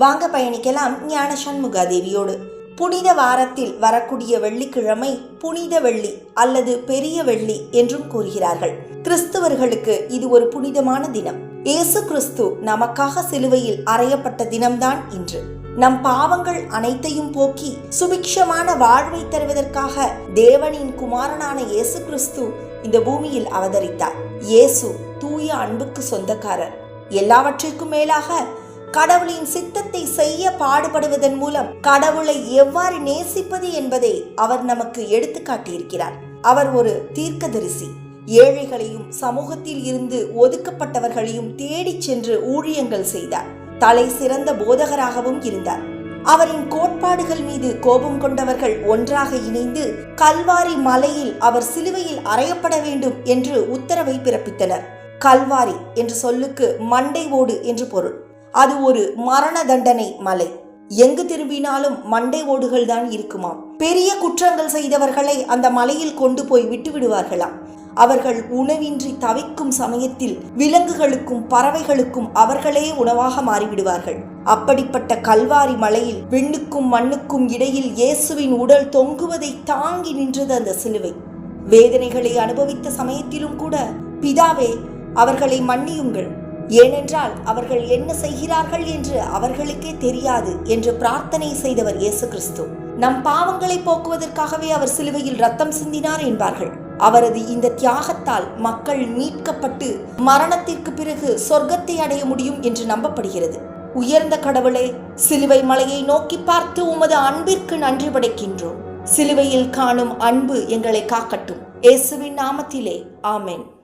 வாங்க பயணிக்கலாம் ஞான சண்முகாதேவியோடு புனித வாரத்தில் வரக்கூடிய வெள்ளிக்கிழமை புனித வெள்ளி அல்லது பெரிய வெள்ளி என்றும் கூறுகிறார்கள். கிறிஸ்தவர்களுக்கு இது ஒரு புனிதமான தினம். இயேசு கிறிஸ்து நமக்காக சிலுவையில் அறையப்பட்ட தினம்தான் இன்று. நம் பாவங்கள் அனைத்தையும் போக்கி சுபிக்ஷமான வாழ்வை தருவதற்காக தேவனின் குமாரனான இயேசு கிறிஸ்து இந்த பூமியில் அவதரித்தார். இயேசு தூய அன்புக்கு சொந்தக்காரர். எல்லாவற்றிற்கும் மேலாக கடவுளின் சித்தத்தை செய்ய பாடுபடுவதன் மூலம் கடவுளை எவ்வாறு நேசிப்பது என்பதை அவர் நமக்கு எடுத்து காட்டியிருக்கிறார். அவர் ஒரு தீர்க்கதரிசி. ஏழைகளையும் சமூகத்தில் இருந்து ஒதுக்கப்பட்டவர்களையும் தேடிச் சென்று ஊழியங்கள் செய்தார். தலை சிறந்த போதகராகவும் இருந்தார். அவரின் கோட்பாடுகள் மீது கோபம் கொண்டவர்கள் ஒன்றாக இணைந்து கல்வாரி மலையில் அவர் சிலுவையில் அறையப்பட வேண்டும் என்று உத்தரவை பிறப்பித்தனர். கல்வாரி என்ற சொல்லுக்கு மண்டை ஓடு என்று பொருள். அது ஒரு மரண தண்டனை மலை. எங்கு திரும்பினாலும் மண்டை ஓடுகள் தான் இருக்குமாம். பெரிய குற்றங்கள் செய்தவர்களை அந்த மலையில் கொண்டு போய் விட்டு விடுவார்களாம். அவர்கள் உணவின்றி தவிக்கும் சமயத்தில் விலங்குகளுக்கும் பறவைகளுக்கும் அவர்களே உணவாக மாறிவிடுவார்கள். அப்படிப்பட்ட கல்வாரி மலையில் விண்ணுக்கும் மண்ணுக்கும் இடையில் இயேசுவின் உடல் தொங்குவதை தாங்கி நின்றது அந்த சிலுவை. வேதனைகளை அனுபவித்த சமயத்திலும் கூட பிதாவே அவர்களை மன்னியுங்கள். ஏனென்றால் அவர்கள் என்ன செய்கிறார்கள் என்று அவர்களுக்கே தெரியாது என்று பிரார்த்தனை செய்தவர் இயேசு கிறிஸ்து. நம் பாவங்களை போக்குவதற்காகவே அவர் சிலுவையில் ரத்தம் சிந்தினார் என்பார்கள். அவரது இந்த தியாகத்தால் மக்கள் மீட்கப்பட்டு மரணத்திற்கு பிறகு சொர்க்கத்தை அடைய முடியும் என்று நம்பப்படுகிறது. உயர்ந்த கடவுளே சிலுவை மலையை நோக்கி பார்த்து உமது அன்பிற்கு நன்றி படைக்கின்றோம். சிலுவையில் காணும் அன்பு எங்களை காக்கட்டும். இயேசுவின் நாமத்திலே ஆமேன்.